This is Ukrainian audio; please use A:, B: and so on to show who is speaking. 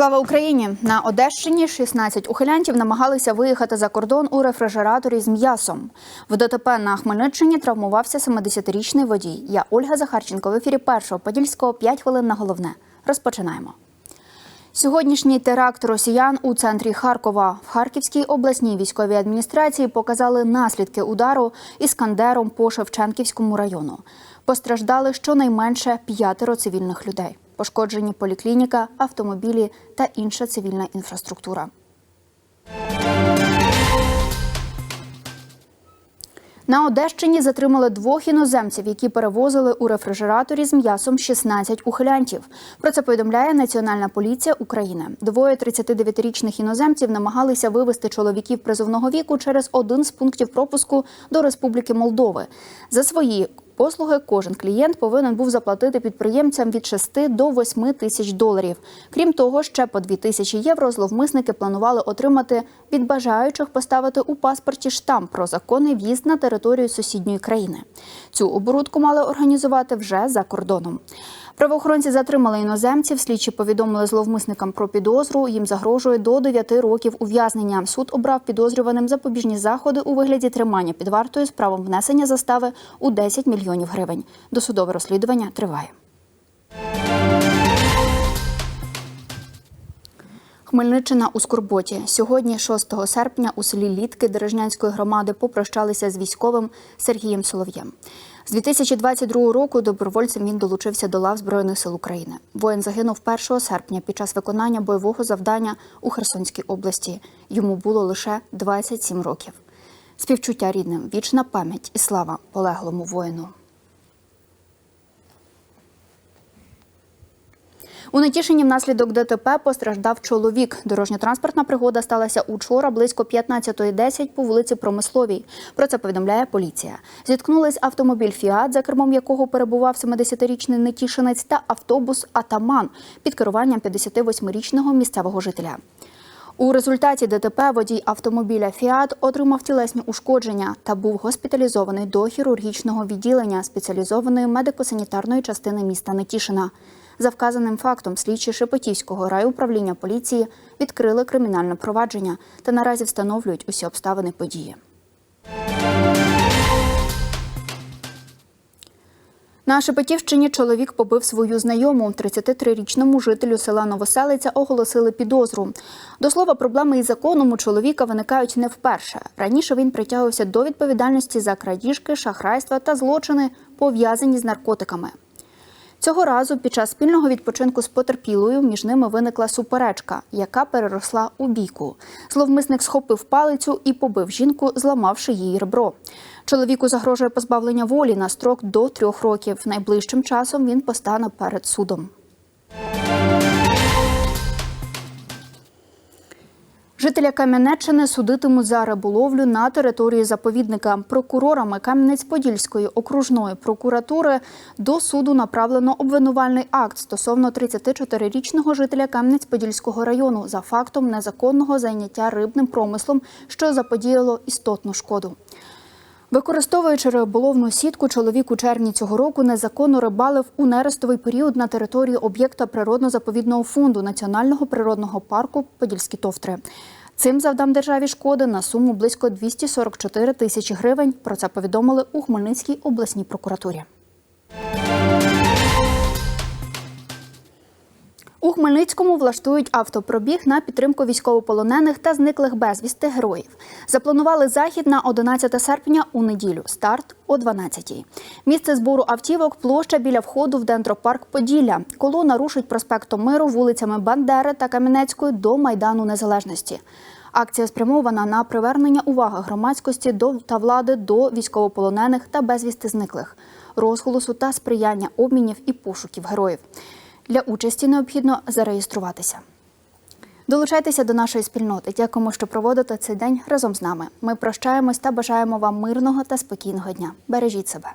A: Слава Україні! На Одещині 16 ухилянтів намагалися виїхати за кордон у рефрижераторі з м'ясом. В ДТП на Хмельниччині травмувався 70-річний водій. Я Ольга Захарченко в ефірі першого подільського 5 хвилин на головне. Розпочинаємо. Сьогоднішній теракт росіян у центрі Харкова в Харківській обласній військовій адміністрації показали наслідки удару іскандером по Шевченківському району. Постраждали щонайменше п'ятеро цивільних людей. Пошкоджені поліклініка, автомобілі та інша цивільна інфраструктура. На Одещині затримали двох іноземців, які перевозили у рефрижераторі з м'ясом 16 ухилянтів. Про це повідомляє Національна поліція України. Двоє 39-річних іноземців намагалися вивезти чоловіків призовного віку через один з пунктів пропуску до Республіки Молдови. За свої Послуги кожен клієнт повинен був заплатити підприємцям від 6 до 8 тисяч доларів. Крім того, ще по 2 тисячі євро зловмисники планували отримати від бажаючих поставити у паспорті штамп про законний в'їзд на територію сусідньої країни. Цю оборудку мали організувати вже за кордоном. Правоохоронці затримали іноземців. Слідчі повідомили зловмисникам про підозру. Їм загрожує до 9 років ув'язнення. Суд обрав підозрюваним запобіжні заходи у вигляді тримання під вартою з правом внесення застави у 10 мільйонів гривень. Досудове розслідування триває. Хмельниччина у Скорботі. Сьогодні, 6 серпня, у селі Літки Дережнянської громади попрощалися з військовим Сергієм Солов'єм. З 2022 року добровольцем він долучився до лав Збройних сил України. Воїн загинув 1 серпня під час виконання бойового завдання у Херсонській області. Йому було лише 27 років. Співчуття рідним, вічна пам'ять і слава полеглому воїну. У Нетішині внаслідок ДТП постраждав чоловік. Дорожньо-транспортна пригода сталася учора близько 15.10 по вулиці Промисловій. Про це повідомляє поліція. Зіткнулись автомобіль Фіат, за кермом якого перебував 70-річний Нетішинець, та автобус Атаман під керуванням 58-річного місцевого жителя. У результаті ДТП водій автомобіля Фіат отримав тілесні ушкодження та був госпіталізований до хірургічного відділення спеціалізованої медико-санітарної частини міста Нетішина. За вказаним фактом слідчі Шепетівського райуправління поліції відкрили кримінальне провадження та наразі встановлюють усі обставини події. На Шепетівщині чоловік побив свою знайому. 33-річному жителю села Новоселиця оголосили підозру. До слова, проблеми із законом у чоловіка виникають не вперше. Раніше він притягувався до відповідальності за крадіжки, шахрайства та злочини, пов'язані з наркотиками. Цього разу під час спільного відпочинку з потерпілою між ними виникла суперечка, яка переросла у бійку. Зловмисник схопив палицю і побив жінку, зламавши її ребро. Чоловіку загрожує позбавлення волі на строк до трьох років. Найближчим часом він постане перед судом. Жителя Кам'янеччини судитимуть за риболовлю на території заповідника. Прокурорами Кам'янець-Подільської окружної прокуратури до суду направлено обвинувальний акт стосовно 34-річного жителя Кам'янець-Подільського району за фактом незаконного зайняття рибним промислом, що заподіяло істотну шкоду. Використовуючи риболовну сітку, чоловік у червні цього року незаконно рибалив у нерестовий період на території об'єкта природно-заповідного фонду Національного природного парку Подільські товтри. Цим завдам державі шкоди на суму близько 244 тисячі гривень. Про це повідомили у Хмельницькій обласній прокуратурі. У Хмельницькому влаштують автопробіг на підтримку військовополонених та зниклих безвісти героїв. Запланували захід на 11 серпня у неділю. Старт о 12-й. Місце збору автівок площа біля входу в дендропарк Поділля. Колона рушить проспектом Миру вулицями Бандери та Кам'янецької до Майдану Незалежності. Акція спрямована на привернення уваги громадськості до та влади до військовополонених та безвісти зниклих, розголосу та сприяння обмінів і пошуків героїв. Для участі необхідно зареєструватися. Долучайтеся до нашої спільноти. Дякуємо, що проводите цей день разом з нами. Ми прощаємось та бажаємо вам мирного та спокійного дня. Бережіть себе.